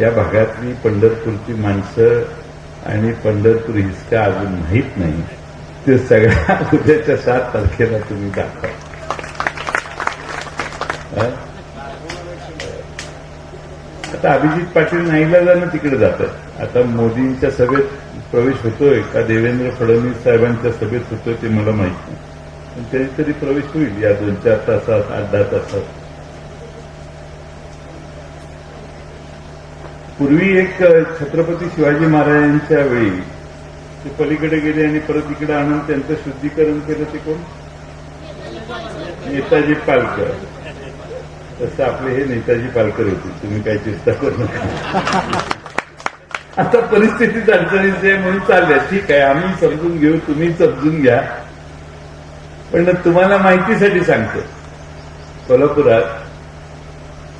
या भागातली पंढरपूरची माणसं आणि पंढरपूर हिसका अजून माहीत नाही. ते सगळ्या उद्याच्या सात तारखेला तुम्ही दाखवा. आता अभिजित पाटील नाईला जाणं तिकडे जातात आता मोदींच्या सभेत प्रवेश होतोय का देवेंद्र फडणवीस साहेबांच्या सभेत होतोय ते मला माहीत नाही. पण तरी प्रवेश होईल या दोन चार तासात आठ दहा तासात. पूर्वी एक छत्रपती शिवाजी महाराजांच्या वेळी ते पलीकडे गेले आणि परत इकडे आणून त्यांचं शुद्धीकरण केलं ते कोण? नेताजी पालकर. तसं आपले हे नेताजी पालकर होते. तुम्ही काही चिंता करू नका. आता परिस्थितीच अडचणीची आहे म्हणून चालल्या. ठीक आहे आम्ही समजून घेऊ तुम्ही समजून घ्या. पण तुम्हाला माहितीसाठी सांगतो. कोल्हापुरात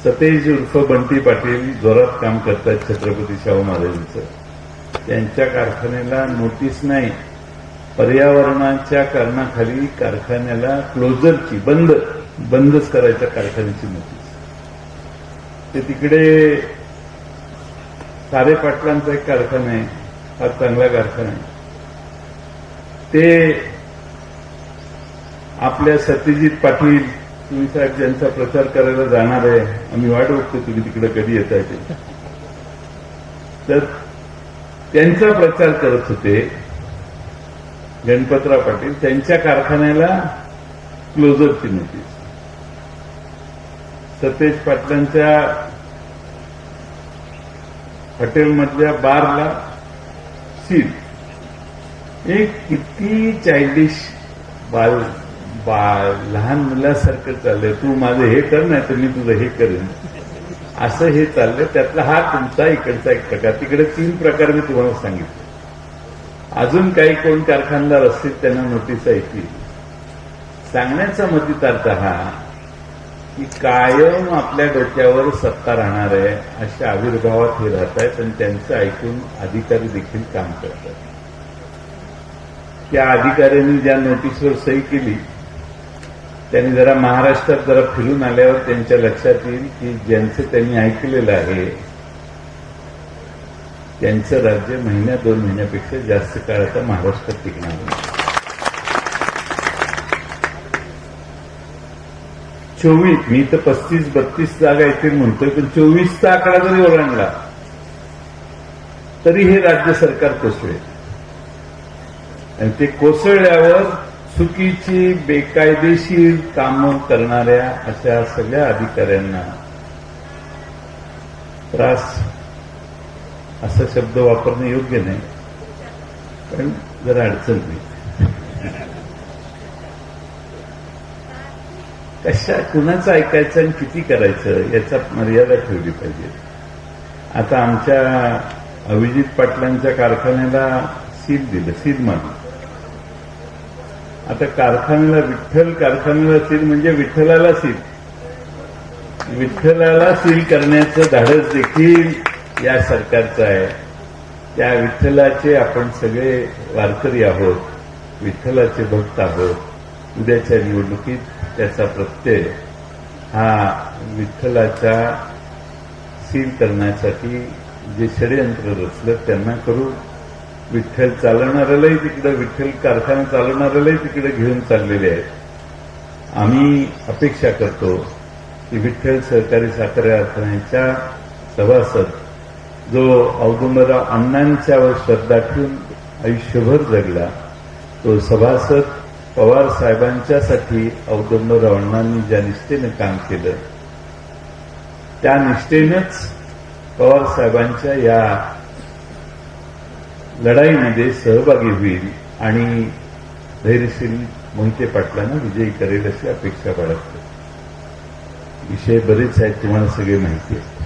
सतेज उर्फ बंटी पाटील जोरात काम करतात छत्रपती शाहू महाराजांचं. त्यांच्या कारखान्याला नोटीस नाही. पर्यावरणाच्या कारणाखाली कारखान्याला क्लोजरची बंद बंदच करायच्या कारखान्याची नोटीस ते तिकडे सारे पाटलांचा एक कारखाना आहे. फार चांगला कारखाना आहे. ते आपल्या सत्यजित पाटील तुम्ही साहेब ज्यांचा प्रचार करायला जाणार आहे आम्ही वाट बघतो तुम्ही तिकडे कधी येत आहे ते. तर त्यांचा प्रचार करत होते गणपतराव पाटील. त्यांच्या कारखान्याला क्लोजरची नोटीस सतेज पाटलांच्या हॉटेलमधल्या बारला सील एक किती चायल्डिश बाल बा लहान मुलासारखं चाललंय. तू माझं हे कर नाही तर मी तुझं हे करेन. असं हे चाललंय. त्यातला हा तुमचा इकडचा एक प्रकार. तिकडे तीन प्रकार मी तुम्हाला सांगितले. अजून काही कोण कारखानदार असतील त्यांना नोटीस ऐकली सांगण्याचा मतितार्थ हा की कायम आपल्या डोक्यावर सत्ता राहणार आहे अशा आविर्भावात हे राहत आहेत आणि त्यांचं ऐकून अधिकारी देखील काम करतात. त्या अधिकाऱ्यांनी ज्या नोटीसवर सही केली त्यांनी जरा महाराष्ट्रात जरा फिरून आल्यावर त्यांच्या लक्षात येईल की ज्यांचं त्यांनी ऐकलेलं आहे त्यांचं राज्य महिन्या दोन महिन्यापेक्षा जास्त काळ आता महाराष्ट्रात टिकणार नाही. चोवीस मी तर पस्तीस बत्तीस जागा येतील म्हणतोय पण चोवीसचा आकडा जरी ओलांडला तरी हे राज्य सरकार कोसळेल. आणि ते कोसळल्यावर चुकीची बेकायदेशीर कामं करणाऱ्या अशा सगळ्या अधिकाऱ्यांना त्रास असा शब्द वापरणं योग्य नाही. पण जरा अडचण नाही कशा कुणाचं ऐकायचं आणि किती करायचं याचा मर्यादा ठेवली पाहिजे. आता आमच्या अभिजित पाटलांच्या कारखान्याला सील दिलं सील मारलं आता कारखान्याला विठ्ठल कारखान्याला सील म्हणजे विठ्ठलाला सील. विठ्ठलाला सील करण्याचं धाडस देखील या सरकारचं आहे. त्या विठ्ठलाचे आपण सगळे वारकरी आहोत विठ्ठलाचे भक्त आहोत. उद्याच्या निवडणुकीत त्याचा प्रत्यय हा विठ्ठलाचा सील करण्यासाठी जे षडयंत्र रचलं त्यांना करू. विठ्ठल चालवणाऱ्यालाही तिकडे विठ्ठल कारखाना चालवणाऱ्यालाही तिकडे घेऊन चाललेले आहेत. आम्ही अपेक्षा करतो की विठ्ठल सहकारी साखर कारखान्याच्या सभासद जो औदुंबराव अण्णांच्यावर श्रद्धा ठेवून आयुष्यभर जगला तो सभासद पवार साहेबांच्यासाठी औदुंबराव अण्णांनी ज्या निष्ठेनं काम केलं त्या निष्ठेनंच पवार साहेबांच्या या लढाईमध्ये सहभागी होईल आणि धैर्यशील मोहिते पाटलांना विजयी करेल अशी अपेक्षा बाळगतो. विषय बरेच आहेत तुम्हाला सगळे माहिती आहे